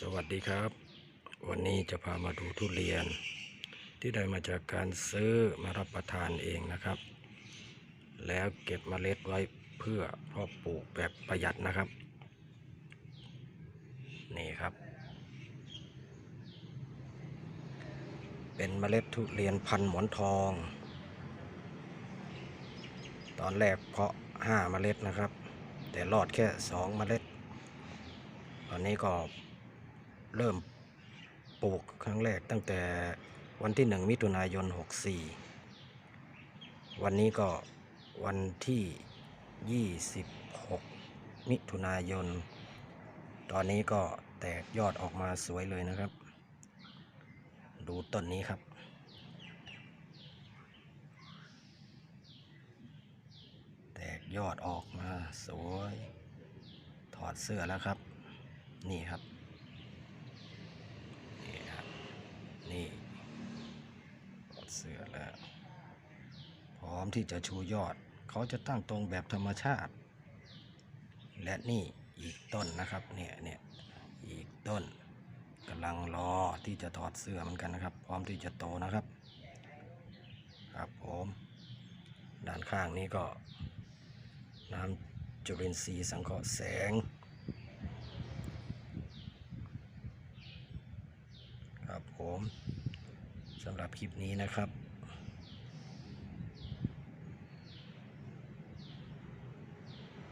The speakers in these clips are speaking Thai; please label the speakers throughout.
Speaker 1: สวัสดีครับ วันนี้จะพามาดูทุเรียน ที่ได้มาจากการซื้อมารับประทานเองนะครับ แล้วเก็บเมล็ดไว้เพื่อเพาะปลูกแบบประหยัดนะครับ นี่ครับ เป็นเมล็ดทุเรียนพันหมอนทอง ตอนแรกเพาะห้าเมล็ดนะครับ แต่รอดแค่สองเมล็ด ตอนนี้ก็ เริ่มปลูกครั้งแรกตั้งแต่วันที่หนึ่งมิถุนายน 64 วันนี้ก็วันที่ 26 มิถุนายน ตอนนี้ก็แตกยอดออกมาสวยเลยนะครับ ดูต้นนี้ครับ แตกยอดออกมาสวย ถอดเสื้อแล้วครับ นี่ครับ นี่ครับ นี่ถอดเสื้อ แล้วพร้อมที่จะชูยอด เขาจะตั้งตรงแบบธรรมชาติ และนี่อีกต้นนะครับเนี่ยเนี่ยอีกต้นกำลังรอที่จะถอดเสื้อเหมือนกันนะครับ พร้อมที่จะโตนะครับ ครับผมด้านข้างนี้ก็น้ำจุลินทรีย์สังเคราะห์แสง ครับผมสำหรับคลิปนี้นะครับ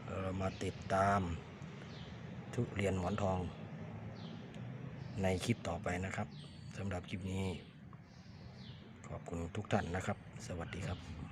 Speaker 1: เรา มาติดตามทุเรียนหมอนทอง ในคลิปต่อไปนะครับสำหรับคลิปนี้ ขอบคุณทุกท่านนะครับ สวัสดีครับ